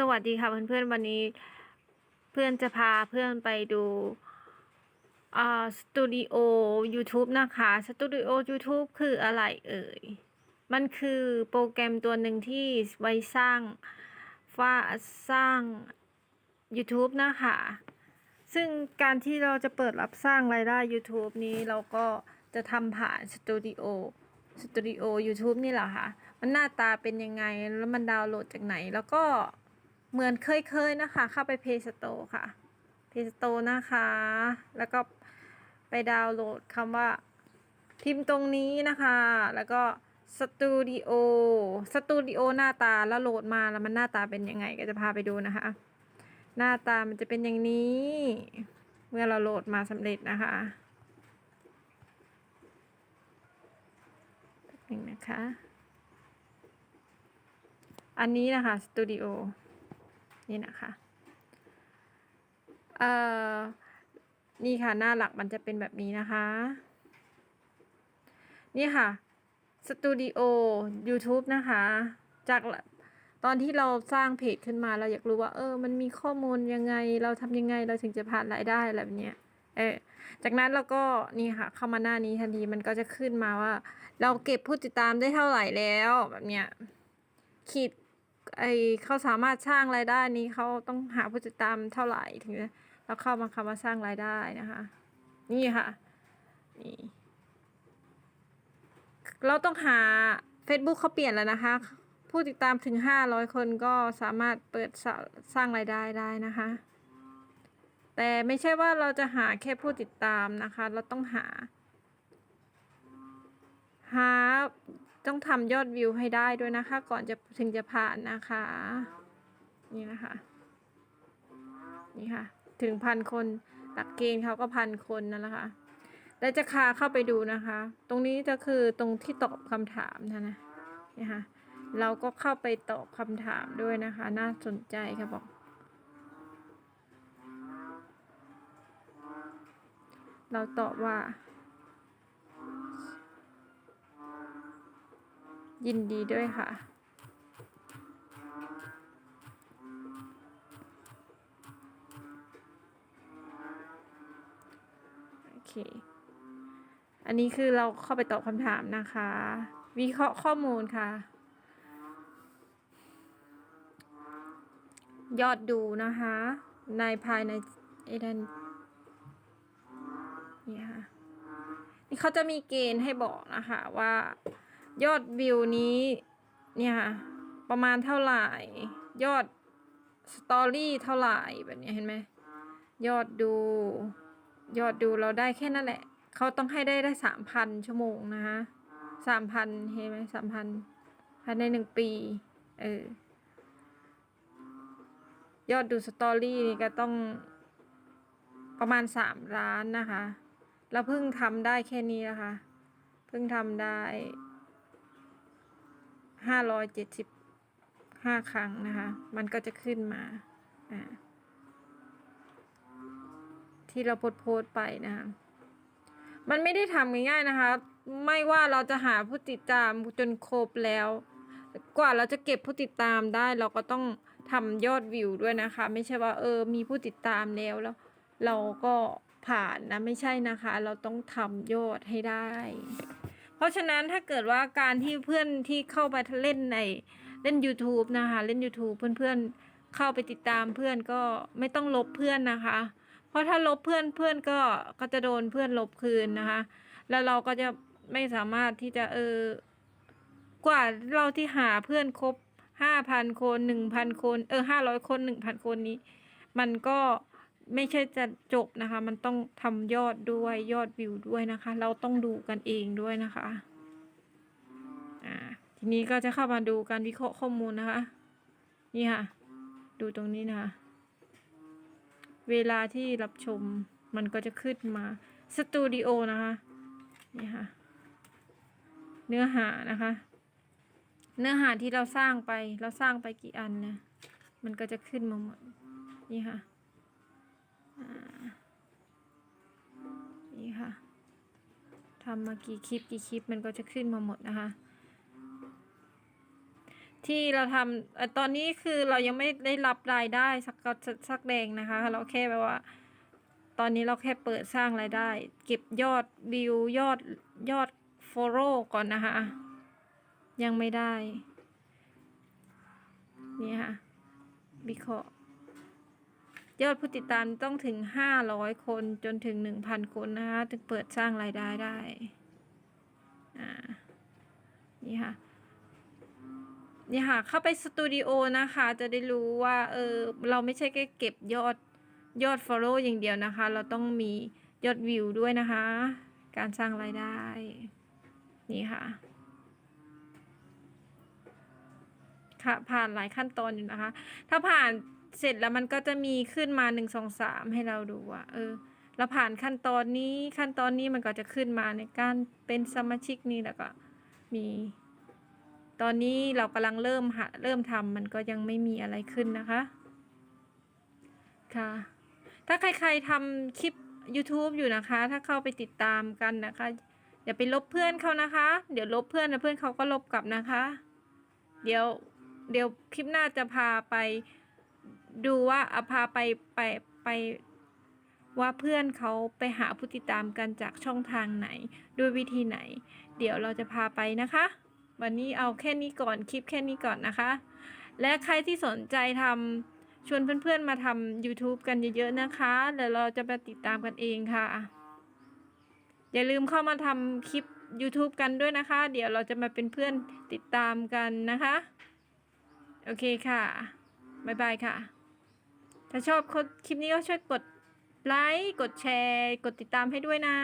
สวัสดีค่ะเพื่อนๆวันนี้เพื่อนจะพาเพื่อนไปดูอ่าสตูดิโอ YouTube นะคะสตูดิโอ YouTube คืออะไรเอ่ย มันคือโปรแกรมตัวหนึ่งที่ไว้สร้างว่าสร้าง YouTube นะคะ ซึ่งการที่เราจะเปิดรับสร้างรายได้ YouTube นี้เราก็จะทำผ่านสตูดิโอสตูดิโอ YouTube นี่แหละค่ะ มันหน้าตาเป็นยังไง แล้วมันดาวน์โหลดจากไหน แล้วก็ เหมือนเคยๆนะคะ เข้าไป Play Store ค่ะ Play Store นะคะ แล้วก็ไปดาวน์โหลดคำว่า พิมพ์ตรงนี้นะคะ แล้วก็สตูดิโอสตูดิโอหน้าตาแล้วโหลดมาแล้วมันหน้าตาเป็นยังไงก็จะพาไปดูนะคะ หน้าตามันจะเป็นอย่างนี้ เมื่อเราโหลดมาสำเร็จนะคะหนึ่งนะคะ อันนี้นะคะสตูดิโอ นี่นะคะเอ่อนี่ค่ะหน้าหลักมันจะเป็นแบบนี้นะคะ นี่ค่ะสตูดิโอ YouTube นะคะ จากตอนที่เราสร้างเพจขึ้นมาเราอยากรู้ว่า เออ มันมีข้อมูลยังไง เราทำยังไงเราถึงจะผ่านรายได้อะไรแบบเนี้ยเออจากนั้นเราก็นี่ค่ะ เข้ามาหน้านี้ทันทีมันก็จะขึ้นมาว่า เราเก็บผู้ติดตามได้เท่าไหร่แล้วแบบเนี้ยขีด ไอเขาสามารถสร้างรายได้นี้เขาต้องหาผู้ติดตามเท่าไหร่ถึงจะเราเข้ามาคำว่าสร้างรายได้นะคะ นี่ค่ะนี่เราต้องหา Facebook เขาเปลี่ยนแล้วนะคะ ผู้ติดตามถึงห้าร้อยคนก็สามารถเปิดสร้างรายได้ได้นะคะ แต่ไม่ใช่ว่าเราจะหาแค่ผู้ติดตามนะคะ เราต้องหา หา ต้องทำยอดวิวให้ได้ด้วยนะคะ ก่อนจะถึงจะผ่านนะคะ นี่นะคะ นี่ค่ะ ถึงพันคนหลักเกณฑ์เขาก็พันคนนั่นแหละค่ะแล้วจะคาเข้าไปดูนะคะ ตรงนี้จะคือตรงที่ตอบคำถามนะนะนี่ค่ะเราก็เข้าไปตอบคำถามด้วยนะคะ น่าสนใจค่ะบอก เราตอบว่า ยินดีด้วยค่ะ โอเค อันนี้คือเราเข้าไปตอบคำถามนะคะ วิเคราะห์ข้อมูลค่ะ ยอดดูนะคะ ในภายในไอ้ดันนี่ค่ะ นี่เขาจะมีเกณฑ์ให้บอกนะคะว่า ยอดวิวนี้เนี่ยค่ะประมาณเท่าไหร่ ยอดสตอรี่เท่าไหร่แบบนี้เห็นไหมยอดดู ยอดดูเราได้แค่นั่นแหละ เขาต้องให้ได้ได้สามพันชั่วโมงนะคะสามพันเห็นไหมสามพันภายในหนึ่งปี เออ ยอดดูสตอรี่นี่ก็ต้องประมาณสามล้านนะคะเราเพิ่งทำได้แค่นี้นะคะ เพิ่งทำได้ ห้าร้อยเจ็ดสิบห้าครั้งนะคะ มันก็จะขึ้นมาที่เราโพสโพสไปนะคะ มันไม่ได้ทำง่ายๆนะคะ ไม่ว่าเราจะหาผู้ติดตามจนครบแล้ว กว่าเราจะเก็บผู้ติดตามได้เราก็ต้องทำยอดวิวด้วยนะคะ ไม่ใช่ว่าเออ มีผู้ติดตามแล้วแล้ว เราก็ผ่านนะไม่ใช่นะคะ เราต้องทำยอดให้ได้ เพราะฉะนั้นถ้าเกิดว่าการที่เพื่อนที่เข้าไปเล่นในเล่น YouTube นะคะเล่น YouTube เพื่อนๆเข้าไปติดตามเพื่อนก็ไม่ต้องลบเพื่อนนะคะ เพราะถ้าลบเพื่อนเพื่อนก็ก็จะโดนเพื่อนลบคืนนะคะ แล้วเราก็จะไม่สามารถที่จะเออกว่าเราที่หาเพื่อนครบห้าพันคนหนึ่งพันคน เออห้าร้อยคนหนึ่งพันคนนี้ มันก็ ไม่ใช่จะจบนะคะ มันต้องทำยอดด้วยยอดวิวด้วยนะคะ เราต้องดูกันเองด้วยนะคะอ่าทีนี้ก็จะเข้ามาดูการวิเคราะห์ข้อมูลนะคะ นี่ค่ะ ดูตรงนี้นะคะ เวลาที่รับชมมันก็จะขึ้นมาสตูดิโอนะคะ นี่ค่ะ เนื้อหานะคะ เนื้อหาที่เราสร้างไป เราสร้างไปกี่อันนะ มันก็จะขึ้นมาหมด นี่ค่ะ นี่ค่ะทำมากี่คลิปกี่คลิปมันก็จะขึ้นมาหมดนะคะ ที่เราทำอตอนนี้คือเรายังไม่ได้รับรายได้สักสักสักแดงนะคะ เราแค่แบบว่า ตอนนี้เราแค่เปิดสร้างรายได้ เก็บยอดวิวยอดยอดฟอลโล่ก่อนนะคะ ยังไม่ได้ นี่ค่ะวิเคราะห์ ยอดผู้ติดตามต้องถึงห้าร้อยคนจนถึงหนึ่งพันคนนะคะถึงเปิดสร้างรายได้ได้อ่านี่ค่ะนี่ค่ะ เข้าไปสตูดิโอนะคะ จะได้รู้ว่าเออเราไม่ใช่แค่เก็บยอดยอด follow อย่างเดียวนะคะ เราต้องมียอดวิวด้วยนะคะ การสร้างรายได้ นี่ค่ะ ค่ะ ผ่านหลายขั้นตอนอยู่นะคะ ถ้าผ่าน เสร็จแล้วมันก็จะมีขึ้นมาหนึ่งสองสามให้เราดูว่า เออเราผ่านขั้นตอนนี้ขั้นตอนนี้มันก็จะขึ้นมาในการเป็นสมาชิกนี่แล้วก็มี ตอนนี้เรากำลังเริ่มหาเริ่มทำมันก็ยังไม่มีอะไรขึ้นนะคะ ค่ะ ถ้าใครๆทำคลิป YouTube อยู่นะคะ ถ้าเข้าไปติดตามกันนะคะอย่าไปลบเพื่อนเขานะคะ เดี๋ยวลบเพื่อนนะเพื่อนเขาก็ลบกลับนะคะ เดี๋ยวเดี๋ยวคลิปหน้าจะพาไป ดูว่าเอาพาไปไปไปว่าเพื่อนเขาไปหาผู้ติดตามกันจากช่องทางไหน ด้วยวิธีไหน เดี๋ยวเราจะพาไปนะคะ วันนี้เอาแค่นี้ก่อนคลิปแค่นี้ก่อนนะคะ และใครที่สนใจทำชวนเพื่อนๆมาทำ YouTube กันเยอะๆนะคะเดี๋ยวเราจะไปติดตามกันเองค่ะ อย่าลืมเข้ามาทำคลิป YouTube กันด้วยนะคะ เดี๋ยวเราจะมาเป็นเพื่อนติดตามกันนะคะ โอเคค่ะ บ๊ายบายค่ะ ถ้าชอบคลิปนี้ก็ช่วยกดไลค์ กดแชร์ กดติดตามให้ด้วยนะ